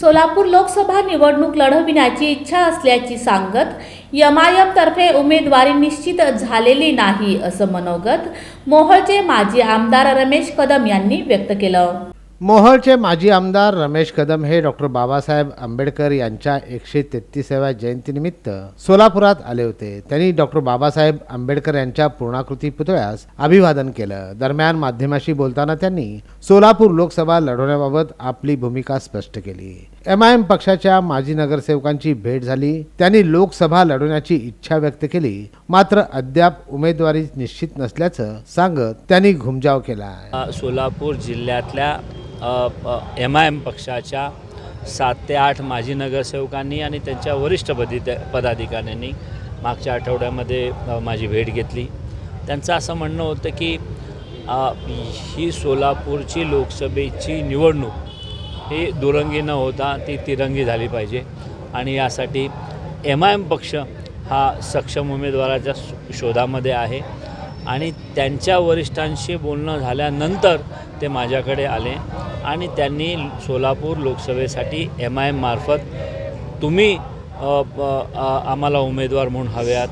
सोलापूर लोकसभा निवडणूक लढविण्याची इच्छा असल्याची सांगत यमायमतर्फे तर्फे उमेदवारी निश्चित झालेली नाही असं मनोगत मोहोळचे माजी आमदार रमेश कदम यांनी व्यक्त केलं. मोहोळचे माजी आमदार रमेश कदम हे डॉक्टर बाबासाहेब आंबेडकर यांच्या एकशे तेहतीसाव्या जयंतीनिमित्त सोलापुरात आले होते. त्यांनी डॉक्टर बाबासाहेब आंबेडकर यांच्या पूर्णाकृती पुतळ्यास अभिवादन केलं. दरम्यान माध्यमाशी बोलताना त्यांनी सोलापूर लोकसभा लढवण्याबाबत आपली भूमिका स्पष्ट केली. एम आय एम पक्षाच्या माजी नगरसेवकांची भेट झाली. त्यांनी लोकसभा लढवण्याची इच्छा व्यक्त केली. मात्र अद्याप उमेदवारी निश्चित नसल्याचं सांगत त्यांनी घुमजाव केला. सोलापूर जिल्ह्यातल्या एम आय एम पक्षाच्या सात ते आठ माजी नगरसेवकांनी आणि त्यांच्या वरिष्ठ पदी पदाधिकाऱ्यांनी मागच्या आठवड्यामध्ये माझी भेट घेतली. त्यांचं असं म्हणणं होतं की ही सोलापूरची लोकसभेची निवडणूक ही दुरंगी न होता ती तिरंगी झाली पाहिजे. आणि यासाठी एम आय एम पक्ष हा सक्षम उमेदवाराच्या शोधामध्ये आहे. आणि त्यांच्या वरिष्ठांशी बोलणं झाल्यानंतर ते माझ्याकडे आले आणि त्यांनी सोलापूर लोकसभेसाठी एम आय एममार्फत तुम्ही आम्हाला उमेदवार म्हणून हव्यात.